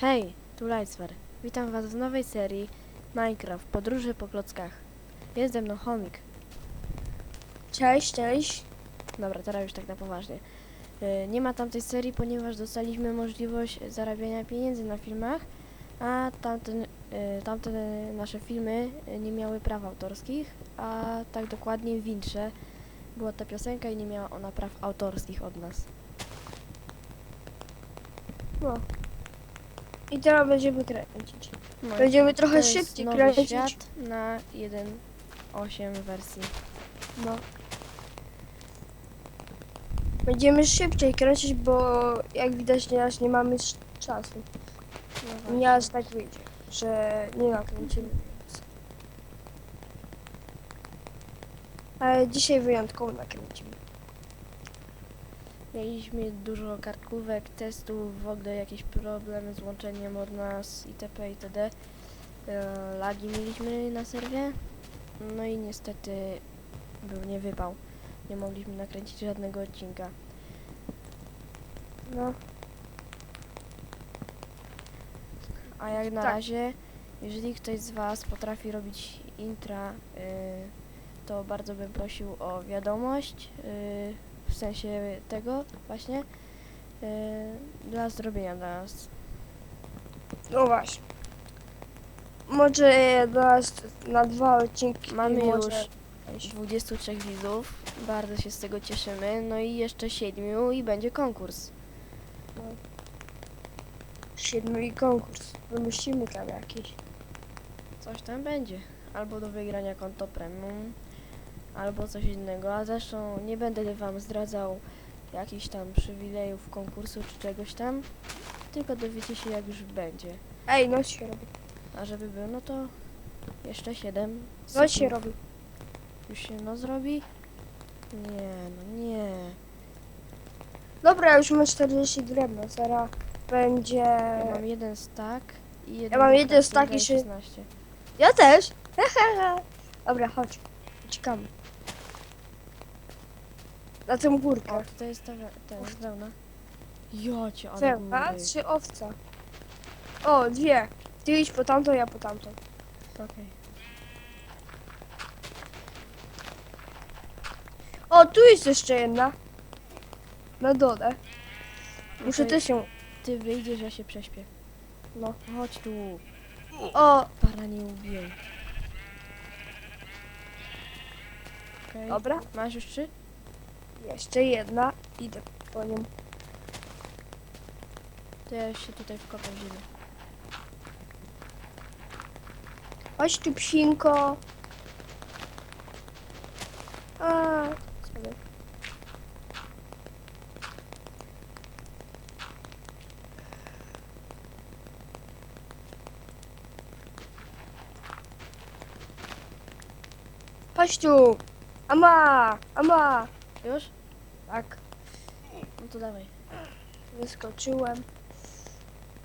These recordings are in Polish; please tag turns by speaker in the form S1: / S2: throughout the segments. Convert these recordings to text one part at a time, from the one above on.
S1: Hej, tu Lightsfar. Witam was w nowej serii Minecraft Podróże po klockach. Jest ze mną Chomik.
S2: Cześć, cześć.
S1: Dobra, teraz już tak na poważnie. Y, Nie ma tamtej serii, ponieważ dostaliśmy możliwość zarabiania pieniędzy na filmach, a tamten, y, tamte nasze filmy nie miały praw autorskich, a tak dokładnie w Wintrze była ta piosenka i nie miała ona praw autorskich od nas.
S2: No. I teraz będziemy kręcić.
S1: No
S2: Będziemy
S1: to
S2: trochę
S1: jest
S2: szybciej
S1: nowy
S2: kręcić.
S1: świat na 1.8 wersji.
S2: No. Będziemy szybciej kręcić, bo jak widać nie mamy sz- czasu.
S1: No właśnie.
S2: Nieraz tak wyjdzie, że nie nakręcimy. Ale dzisiaj wyjątkowo nakręcimy.
S1: Mieliśmy dużo kartkówek, testów, w ogóle jakieś problemy z łączeniem od nas itp. itd. E, lagi mieliśmy na serwie. No i niestety był nie wypał. Nie mogliśmy nakręcić żadnego odcinka.
S2: No.
S1: A jak na
S2: Tak.
S1: razie, jeżeli ktoś z Was potrafi robić intra, y, to bardzo bym prosił o wiadomość, y, w sensie tego właśnie, y, dla zrobienia dla nas.
S2: No właśnie. Może nas na dwa odcinki.
S1: Mamy
S2: może
S1: już 23 widzów, bardzo się z tego cieszymy, no i jeszcze 7 i będzie konkurs.
S2: siedmiu i konkurs. Wymyślimy tam jakiś.
S1: Coś tam będzie. Albo do wygrania konto premium, albo coś innego. A zresztą nie będę wam zdradzał jakichś tam przywilejów konkursu czy czegoś tam. Tylko dowiecie się jak już będzie.
S2: Ej, noc się robi.
S1: A żeby był, no to jeszcze 7.
S2: Noc się robi.
S1: Już się no zrobi? Nie, no nie.
S2: Dobra, już mam 40 drewna, zaraz będzie...
S1: Ja mam jeden stack i jeden
S2: mam jeden stack i
S1: i
S2: się-
S1: 16.
S2: Ja też! Dobra, chodź. Uciekamy. Na tę górkę.
S1: O, tutaj jest ta, ten, z wełna. Jocie, ale góry.
S2: czy owca? O, dwie. Ty idź po tamto, ja po tamto.
S1: Okej.
S2: O, tu jest jeszcze jedna. Na dole. Muszę
S1: Okej,
S2: też ją...
S1: Ty wyjdziesz, ja się prześpię.
S2: No.
S1: Chodź tu.
S2: O,
S1: Para nie ubijaj. Okej.
S2: dobra.
S1: Masz już trzy?
S2: Jeszcze jedna. Idę po nią.
S1: To ja się tutaj wkopę w ziemię.
S2: Chodź tu, psinko. A, sobie. Chodź tu. Ama, ama.
S1: Już?
S2: Tak,
S1: No to dawaj.
S2: wyskoczyłem.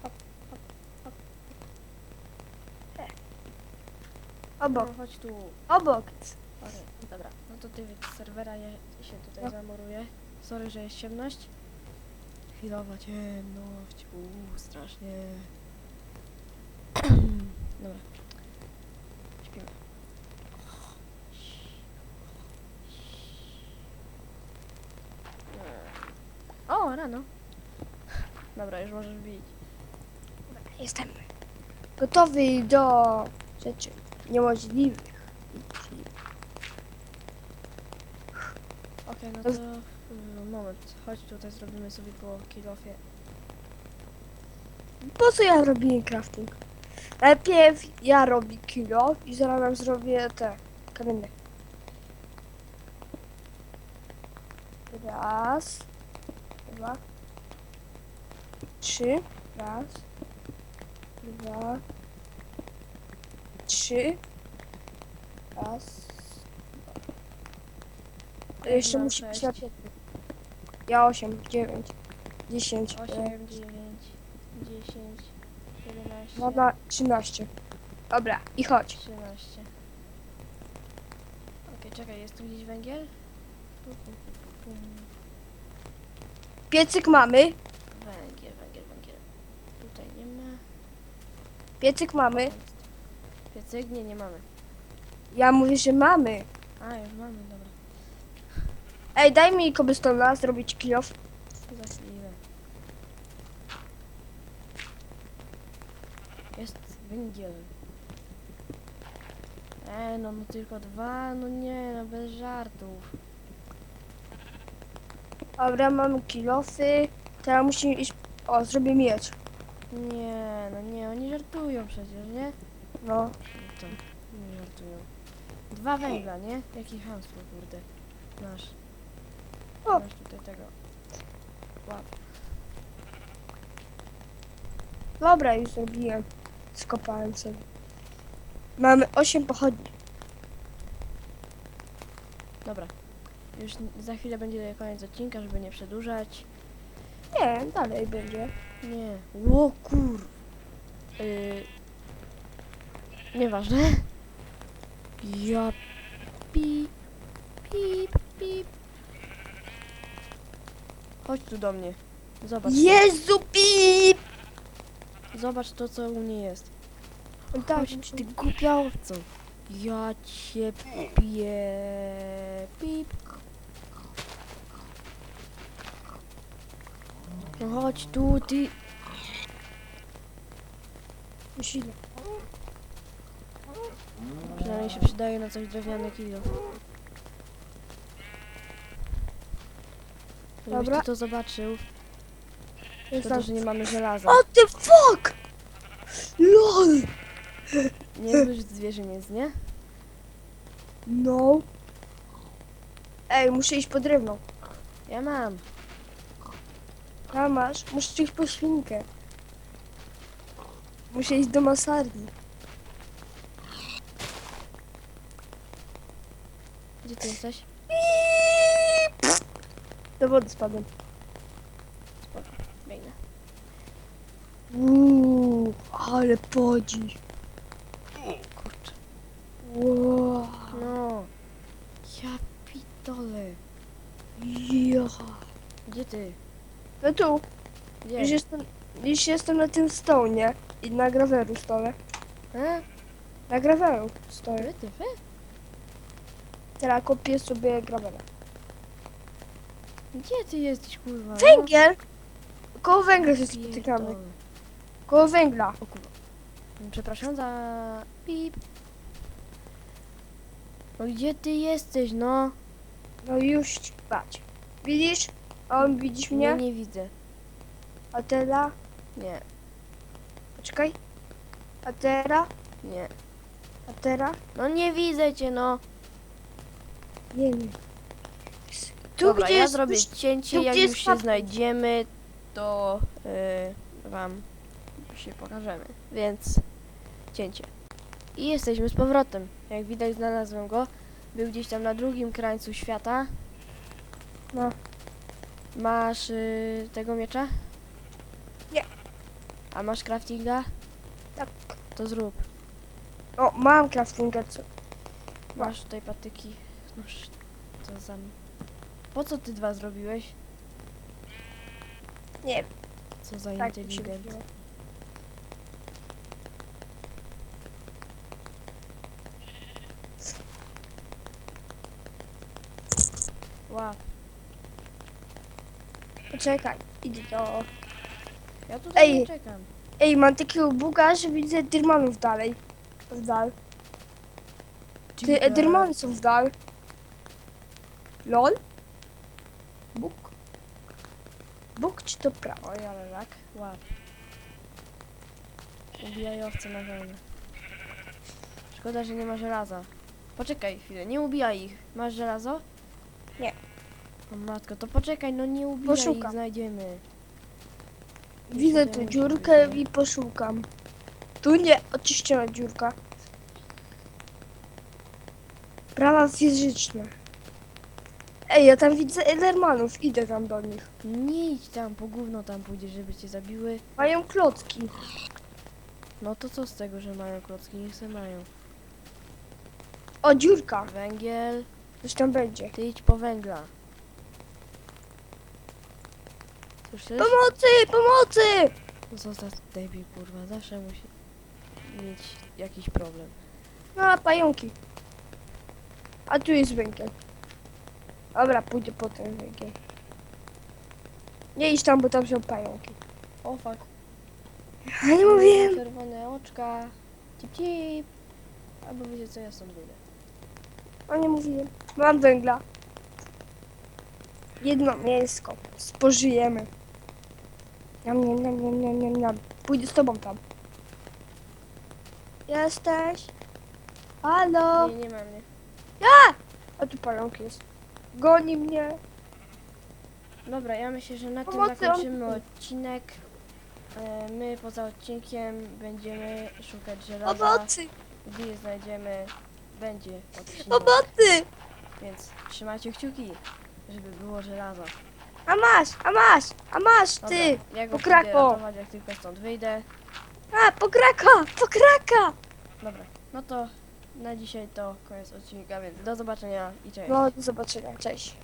S2: Hop, hop, hop. E. Obok,
S1: No, chodź tu.
S2: obok.
S1: Okej, dobra. No to ty z serwera, ja się tutaj
S2: No.
S1: zamoruję. Sorry, że jest ciemność. Chwilowa ciemność. Uuu, strasznie. dobra. O, rano. Dobra, już możesz bić.
S2: Jestem gotowy do rzeczy niemożliwych.
S1: Okej, no to y, moment. Chodź tutaj, zrobimy sobie po kilofie.
S2: Po co ja robię crafting? Najpierw ja robię kilo i zaraz wam zrobię te kamienne. Raz, dwa, trzy, raz, dwa, trzy, raz.
S1: Ja
S2: Jeszcze
S1: sześć.
S2: na piętnie. Ja osiem, dziewięć, dziesięć,
S1: 8, 9, 10, 11,
S2: dwa, trzynaście. Dobra, i chodź.
S1: 13. Okej, czekaj, jest tu gdzieś węgiel? Pu, pu, pu, pum.
S2: Piecyk mamy.
S1: Węgiel, węgiel, węgiel. Tutaj nie ma.
S2: Piecyk mamy.
S1: Piecyk? Nie, nie mamy.
S2: Ja mówię, że mamy.
S1: A, już mamy, dobra.
S2: Ej, daj mi cobblestona zrobić kill off.
S1: Za chwilę. Jest węgiel. E, no, no tylko dwa, no nie, no bez żartów.
S2: Dobra, mamy kill offy. Teraz musimy iść... O, zrobię miecz.
S1: Nie, no nie, oni żartują przecież, nie?
S2: No.
S1: No to, nie żartują. Dwa węgla, nie? Jakie hamstwo, kurde. Masz.
S2: O.
S1: Masz tutaj tego. Łap.
S2: Dobra, już zrobiłem. Skopałem sobie. Mamy 8 pochodni.
S1: Dobra. Już za chwilę będzie koniec odcinka, żeby nie przedłużać.
S2: Nie, dalej będzie.
S1: Nie. Ło kur... Yy... Nieważne. Ja... Pip, pip, pip. Chodź tu do mnie. Zobacz.
S2: Jezu, pip!
S1: Zobacz to, co u mnie jest. Chodź, ty głupia owco. Ja cię pie... Pip. No chodź tu, ty...
S2: musimy.
S1: Przynajmniej się przydaje na coś drewniane kilo.
S2: Dobra.
S1: ty to zobaczył,
S2: Jest tam.
S1: to, że nie mamy żelaza.
S2: O ty fuck! LOL!
S1: Niezły zwierzyniec, nie?
S2: No. Ej, muszę iść po drewno.
S1: Ja mam.
S2: A masz? Muszę iść po świnkę. Muszę iść do masarni.
S1: Gdzie ty jesteś?
S2: Do wody spadłem.
S1: Biegnę.
S2: Uuu, ale podziw.
S1: Kurczę.
S2: Wow.
S1: No. Ja pitole.
S2: Ja.
S1: Gdzie ty?
S2: No tu,
S1: Gdzie?
S2: już jestem, już jestem na tym stołnie. I na graweru stole.
S1: E?
S2: Na graweru stoję.
S1: Wy, ty, wy?
S2: Teraz kopię sobie grawera.
S1: Gdzie ty jesteś, kurwa? no?
S2: Węgiel! Koło węgla się spotykamy.
S1: Pierdolę.
S2: Koło węgla.
S1: O kurwa. Przepraszam za... Pip. No gdzie ty jesteś, no?
S2: No już patrz. Widzisz? A on widzisz mnie?
S1: Nie, nie widzę.
S2: A teraz?
S1: Nie,
S2: Poczekaj. A teraz?
S1: nie.
S2: A teraz?
S1: No nie widzę cię, no.
S2: Nie, nie. Tu
S1: Dobra,
S2: gdzie
S1: ja
S2: jest
S1: zrobię cięcie,
S2: tu,
S1: jak już się
S2: papież.
S1: znajdziemy, to y, wam się pokażemy. Więc cięcie. I jesteśmy z powrotem. Jak widać znalazłem go. Był gdzieś tam na drugim krańcu świata.
S2: No.
S1: Masz y, tego miecza?
S2: Nie.
S1: A masz craftinga?
S2: Tak.
S1: To zrób.
S2: O, mam craftinga. Co?
S1: Masz tutaj patyki. Noż, co za... Po co ty dwa zrobiłeś?
S2: Nie.
S1: Co za
S2: Tak mi się
S1: inteligent.
S2: wydaje.
S1: Wow.
S2: Poczekaj. Idę do...
S1: Ja tutaj
S2: Ej.
S1: nie czekam.
S2: Ej, mam takiego buga, że widzę Endermanów dalej. W dal. Ty, Endermany są w dal. LOL? Bóg? Bóg czy to prawo?
S1: Oj, ale rak. Łap. Ubijaj owce na wełnę. Szkoda, że nie ma żelaza. Poczekaj chwilę, nie ubijaj ich. Masz żelazo? O matko, to poczekaj, no nie ubijaj
S2: Poszukam.
S1: ich, znajdziemy.
S2: Widzę tu dziurkę i poszukam. Tu nie, oczyszczona dziurka. Prawa fizyczne. Ej, ja tam widzę Endermanów, idę tam do nich.
S1: nie? Nie idź tam, po gówno tam pójdziesz, żeby cię zabiły.
S2: Mają klocki.
S1: No to co z tego, że mają klocki? Niech se mają.
S2: O, dziurka.
S1: Węgiel,
S2: Coś tam będzie.
S1: ty idź po węgla. Słyszysz?
S2: Pomocy, pomocy!
S1: No Zostaw debil, kurwa, zawsze musi. mieć jakiś problem.
S2: No, a pająki. A tu jest węgiel. Dobra, pójdę po ten węgiel. Nie idź tam, bo tam są pająki.
S1: O fuck.
S2: Ja nie mówiłem.
S1: Czerwone oczka. Cip cip. Albo wiecie co, ja stąd wyjdę.
S2: A nie mówiłem. Mam węgla. Jedno mięsko. Spożyjemy. Niam, niam, niam, niam. Pójdę z tobą tam. Jesteś? Halo?
S1: Nie, nie ma mnie.
S2: A tu pająk jest. Goni mnie.
S1: Dobra, ja myślę, że na tym
S2: Pomocy,
S1: zakończymy
S2: on-
S1: odcinek. E, My poza odcinkiem będziemy szukać żelaza.
S2: Pomocy!
S1: Gdy je znajdziemy, będzie odcinek.
S2: Pomocy!
S1: Więc trzymajcie kciuki, żeby było żelaza.
S2: A masz, a masz, a masz
S1: Dobra,
S2: ty!
S1: ja go
S2: pokrako.
S1: pójdę ratować, jak tylko stąd wyjdę.
S2: A, pokraka, pokraka!
S1: Dobra, no to na dzisiaj to koniec odcinka, więc do zobaczenia i cześć.
S2: No, do zobaczenia, cześć.